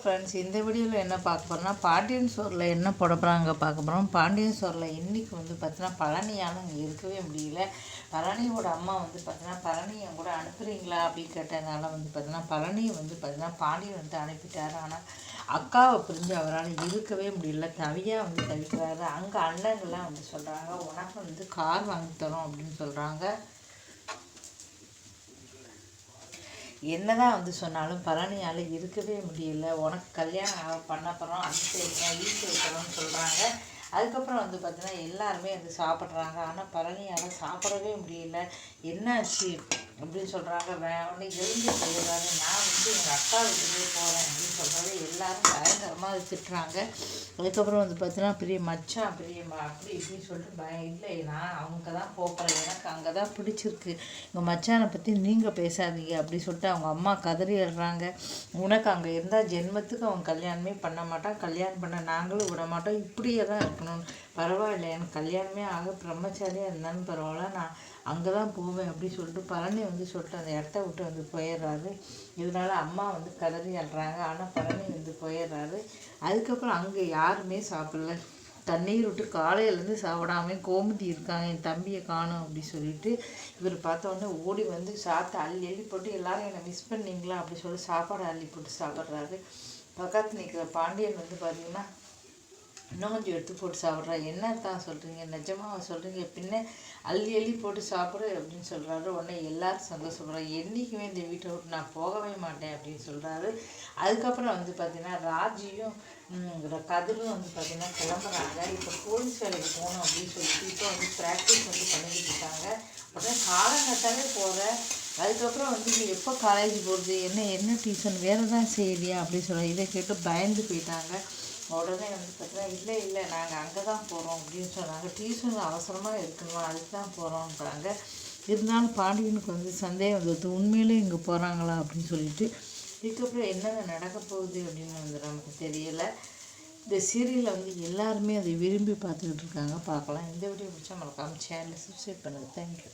Friends இந்த வீடியோவில் என்ன பார்க்க போகிறோம்னா பாண்டியன் சோரில் என்ன போட போகிறாங்க பார்க்க போகிறோம் பாண்டியன் சோரில் இன்றைக்கி வந்து பார்த்தீங்கன்னா பழனியால் அங்கே இருக்கவே முடியல. பழனியோட அம்மா வந்து பார்த்தீங்கன்னா பழனியை கூட அனுப்புகிறீங்களா அப்படின்னு கேட்டதுனால வந்து பார்த்தீங்கன்னா பழனியை வந்து பார்த்தீங்கன்னா பாண்டியன் வந்து அனுப்பிட்டார். ஆனால் அக்காவை புரிஞ்சு அவரால் இருக்கவே முடியல. தவியாக வந்து தவிக்கிறாரு. அங்கே அண்ணங்கள்லாம் வந்து சொல்கிறாங்க உனக்கு வந்து கார் வாங்கி தரோம் அப்படின்னு சொல்கிறாங்க என்னதான் வந்து சொன்னாலும் பழனியால் இருக்கவே முடியல. உனக்கு கல்யாணம் பண்ண போகிறோம் அது செய்யுங்க வீட்டு வைக்கிறோம்னு சொல்கிறாங்க அதுக்கப்புறம் வந்து பார்த்தீங்கன்னா எல்லாருமே வந்து சாப்பிட்றாங்க. ஆனால் பழனியால் சாப்பிடவே முடியல. என்னாச்சு அப்படின்னு சொல்கிறாங்க வே உடனே எழுந்து சொல்லுறாரு நான் வந்து எங்கள் அக்கா வீட்டுக்கே போகிறேன் அப்படின்னு சொல்கிறாரு எல்லோரும் பயங்கரமாக திட்டுறாங்க அதுக்கப்புறம் வந்து பார்த்தீங்கன்னா பெரிய மச்சான் பெரிய அப்படி இப்படின்னு சொல்லிட்டு பயம். இல்லை நான் அவங்க தான் போகிறேன் எனக்கு அங்கே தான் பிடிச்சிருக்கு. எங்கள் மச்சானை பற்றி நீங்கள் பேசாதீங்க அப்படி சொல்லிட்டு அவங்க அம்மா கதறி எழுறாங்க உனக்கு அங்கே இருந்தால் ஜென்மத்துக்கு அவங்க கல்யாணமே பண்ண மாட்டான். கல்யாணம் பண்ண நாங்களும் விட மாட்டோம். இப்படியே தான் இருக்கணும். பரவாயில்ல எனக்கு கல்யாணமே ஆக பிரம்மச்சாரியாக இருந்தாலும் பரவாயில்ல. நான் அங்கே தான் போவேன் அப்படி சொல்லிட்டு பழனி வந்து சொல்லிட்டு அந்த இடத்த விட்டு வந்து போயிடுறாரு. இதனால் அம்மா வந்து கதறி அழுறாங்க. ஆனால் பழனி வந்து போயிடுறாரு. அதுக்கப்புறம் அங்கே யாருமே சாப்பிடல. தண்ணீர் விட்டு காலையிலேருந்து சாப்பிடாம கோமுதி இருக்காங்க. என் தம்பியை காணும் அப்படி சொல்லிட்டு இவர் பார்த்தோன்னே ஓடி வந்து சாப்பிட்டு அள்ளி அள்ளி போட்டு எல்லாரும் என்னை மிஸ் பண்ணிங்களா? அப்படி சொல்லி சாப்பாடு அள்ளி போட்டு சாப்பிட்றாரு. பக்கத்தில் நிற்கிற பாண்டியன் வந்து பார்த்திங்கன்னா இன்னும் கொஞ்சம் எடுத்து போட்டு சாப்பிட்றா. என்ன தான் சொல்கிறீங்க நிஜமாக சொல்கிறீங்க பின்ன அள்ளி அள்ளி போட்டு சாப்பிடு அப்படின்னு சொல்கிறாரு உடனே எல்லோரும் சந்தோஷப்படுறாங்க. என்றைக்குமே இந்த வீட்டை விட்டு நான் போகவே மாட்டேன் அப்படின்னு சொல்கிறாரு அதுக்கப்புறம் வந்து பார்த்திங்கன்னா ராஜியும் கதிரும் வந்து பார்த்திங்கன்னா கிளம்புறாங்க. இப்போ போலீஸ் வேலைக்கு போகணும் அப்படின்னு சொல்லிட்டு இப்போ வந்து ப்ராக்டிஸ் வந்து பண்ணிக்கிட்டு இருக்காங்க. உடனே காலங்கட்டாலே போகிறேன் அதுக்கப்புறம் வந்து நீ எப்போ காலேஜ் போகிறது என்ன என்ன டியூஷன் வேறு தான் செய்யலையா அப்படின்னு சொல்கிறேன் இதை கேட்டு பயந்து போயிட்டாங்க. உடனே வந்து பார்த்தா இல்லை இல்லை நாங்கள் அங்கே தான் போகிறோம் அப்படின்னு சொன்னாங்க. டியூஷன் அவசரமாக இருக்கணும் அதுக்கு தான் போகிறோன்றாங்க இருந்தாலும் பாண்டியனுக்கு வந்து சந்தேகம் வந்தது. உண்மையிலே இங்கே போகிறாங்களா அப்படின்னு சொல்லிட்டு இதுக்கப்புறம் என்னென்ன நடக்க போகுது அப்படின்னு வந்து நமக்கு தெரியலை. இந்த சீரியலை வந்து எல்லாருமே அதை விரும்பி பார்த்துக்கிட்டு இருக்காங்க. பார்க்கலாம். இந்த வீடியோ பிடிச்சா மறக்காமல் சேனலை சப்ஸ்கிரைப் பண்ணுங்கள் தேங்க்யூ